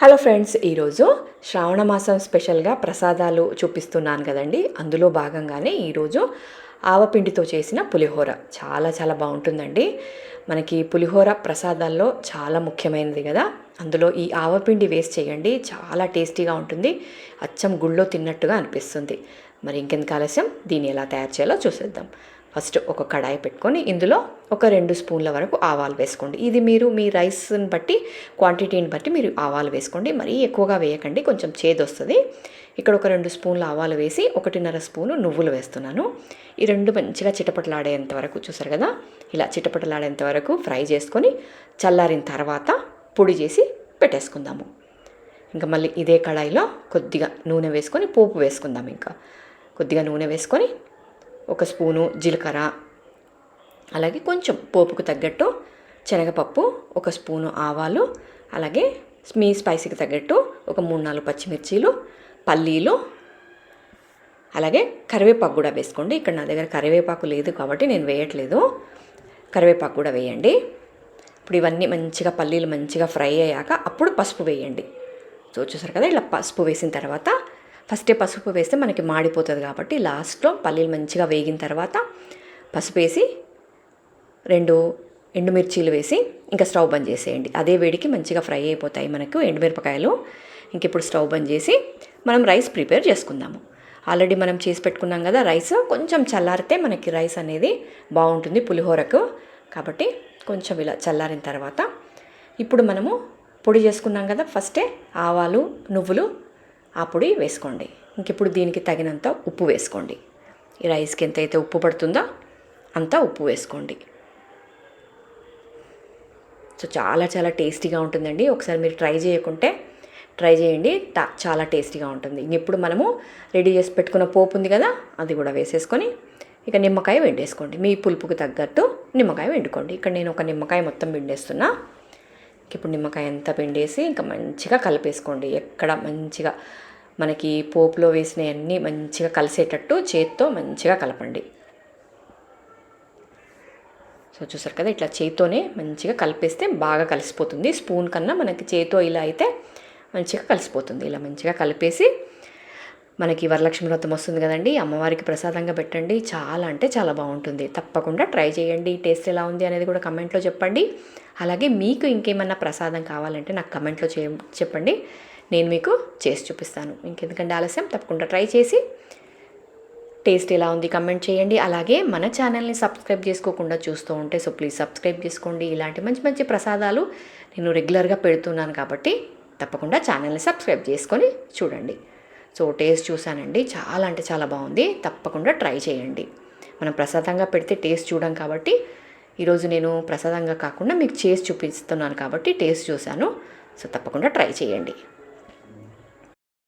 Hello friends ఈరోజు శ్రావణ మాసం స్పెషల్గా ప్రసాదాలు చూపిస్తున్నాను కదండి. అందులో భాగంగానే ఈరోజు ఆవపిండితో చేసిన పులిహోర. చాలా చాలా బాగుంటుందండి. మనకి పులిహోర ప్రసాదాల్లో చాలా ముఖ్యమైనది కదా. అందులో ఈ ఆవపిండి వేస్ట్ చేయండి చాలా టేస్టీగా ఉంటుంది. అచ్చం గుళ్ళో తిన్నట్టుగా అనిపిస్తుంది. మరి ఇంకెందుకు ఆలస్యం? దీన్ని ఎలా తయారు చేయాలో చూసేద్దాం. ఫస్ట్ ఒక కడాయి పెట్టుకొని ఇందులో ఒక రెండు స్పూన్ల వరకు ఆవాలు వేసుకోండి. ఇది మీరు మీ రైస్ని బట్టి క్వాంటిటీని బట్టి మీరు ఆవాలు వేసుకోండి. మరీ ఎక్కువగా వేయకండి కొంచెం చేదు వస్తుంది. ఇక్కడ ఒక రెండు స్పూన్ల ఆవాలు వేసి ఒకటిన్నర స్పూను నువ్వులు వేస్తున్నాను. ఈ రెండు మంచిగా చిటపటలాడేంత వరకు చూసారు కదా? ఇలా చిటపటలాడేంత వరకు ఫ్రై చేసుకొని చల్లారిన తర్వాత పొడి చేసి పెట్టేసుకుందాము. ఇంకా మళ్ళీ ఇదే కడాయిలో కొద్దిగా నూనె వేసుకొని పోపు వేసుకుందాం ఇంకా. కొద్దిగా నూనె వేసుకొని ఒక స్పూను జీలకర్ర అలాగే కొంచెం పోపుకు తగ్గట్టు శనగపప్పు ఒక స్పూను ఆవాలు అలాగే మీ స్పైసీకి తగ్గట్టు ఒక మూడు నాలుగు పచ్చిమిర్చీలు పల్లీలు అలాగే కరివేపాకు కూడా వేసుకోండి. ఇక్కడ నా దగ్గర కరివేపాకు లేదు కాబట్టి నేను వేయట్లేదు. కరివేపాకు కూడా వేయండి. ఇప్పుడు ఇవన్నీ మంచిగా పల్లీలు మంచిగా ఫ్రై అయ్యాక అప్పుడు పసుపు వేయండి. సో చూసారు కదా ఇలా పసుపు వేసిన తర్వాత ఫస్టే పసుపు వేస్తే మనకి మాడిపోతుంది కాబట్టి లాస్ట్లో పల్లీలు మంచిగా వేగిన తర్వాత పసుపు వేసి రెండు ఎండుమిర్చీలు వేసి ఇంకా స్టవ్ బంద్ చేసేయండి. అదే వేడికి మంచిగా ఫ్రై అయిపోతాయి మనకు ఎండుమిరపకాయలు. ఇంక ఇప్పుడు స్టవ్ బంద్ చేసి మనం రైస్ ప్రిపేర్ చేసుకుందాము. ఆల్రెడీ మనం చేసి పెట్టుకున్నాం కదా రైస్ కొంచెం చల్లారితే మనకి రైస్ అనేది బాగుంటుంది పులిహోరకు. కాబట్టి కొంచెం ఇలా చల్లారిన తర్వాత ఇప్పుడు మనము పొడి చేసుకున్నాం కదా ఫస్టే ఆవాలు నువ్వులు ఆ పొడి వేసుకోండి. ఇంక ఇప్పుడు దీనికి తగినంత ఉప్పు వేసుకోండి. ఈ రైస్కి ఎంతైతే ఉప్పు పడుతుందో అంత ఉప్పు వేసుకోండి. సో చాలా చాలా టేస్టీగా ఉంటుందండి. ఒకసారి మీరు ట్రై చేయకుంటే ట్రై చేయండి. చాలా టేస్టీగా ఉంటుంది. ఇప్పుడు మనము రెడీ చేసి పెట్టుకున్న పోపు ఉంది కదా అది కూడా వేసేసుకొని ఇక నిమ్మకాయ వెండేసుకోండి మీ పులుపుకి తగ్గట్టు నిమ్మకాయ వండుకోండి ఇక్కడ నేను ఒక నిమ్మకాయ మొత్తం వెండేస్తున్నా ఇప్పుడు నిమ్మకాయ అంతా పిండేసి ఇంకా మంచిగా కలిపేసుకోండి. ఎక్కడ మంచిగా మనకి పోపులో వేసినవన్నీ మంచిగా కలిసేటట్టు చేత్తో మంచిగా కలపండి. సో చూసారు కదా ఇట్లా చేత్తోనే మంచిగా కలిపేస్తే బాగా కలిసిపోతుంది. స్పూన్ కన్నా మనకి చేత్తో ఇలా అయితే మంచిగా కలిసిపోతుంది. ఇలా మంచిగా కలిపేసి మనకి వరలక్ష్మి వ్రతం వస్తుంది కదండి అమ్మవారికి ప్రసాదంగా పెట్టండి. చాలా అంటే చాలా బాగుంటుంది. తప్పకుండా ట్రై చేయండి. టేస్ట్ ఎలా ఉంది అనేది కూడా కమెంట్లో చెప్పండి. అలాగే మీకు ఇంకేమన్నా ప్రసాదం కావాలంటే నాకు కమెంట్లో చే చెప్పండి. నేను మీకు చేసి చూపిస్తాను. ఇంకెందుకంటే ఆలస్యం? తప్పకుండా ట్రై చేసి టేస్ట్ ఎలా ఉంది కమెంట్ చేయండి. అలాగే మన ఛానల్ని సబ్స్క్రైబ్ చేసుకోకుండా చూస్తూ ఉంటే సో ప్లీజ్ సబ్స్క్రైబ్ చేసుకోండి. ఇలాంటి మంచి మంచి ప్రసాదాలు నేను రెగ్యులర్గా పెడుతున్నాను కాబట్టి తప్పకుండా ఛానల్ని సబ్స్క్రైబ్ చేసుకొని చూడండి. సో టేస్ట్ చూశానండి. చాలా అంటే చాలా బాగుంది. తప్పకుండా ట్రై చేయండి. మనం ప్రసాదంగా పెడితే టేస్ట్ చూడం కాబట్టి ఈరోజు నేను ప్రసాదంగా కాకుండా మీకు చేసి చూపిస్తున్నాను కాబట్టి టేస్ట్ చూశాను. సో తప్పకుండా ట్రై చేయండి.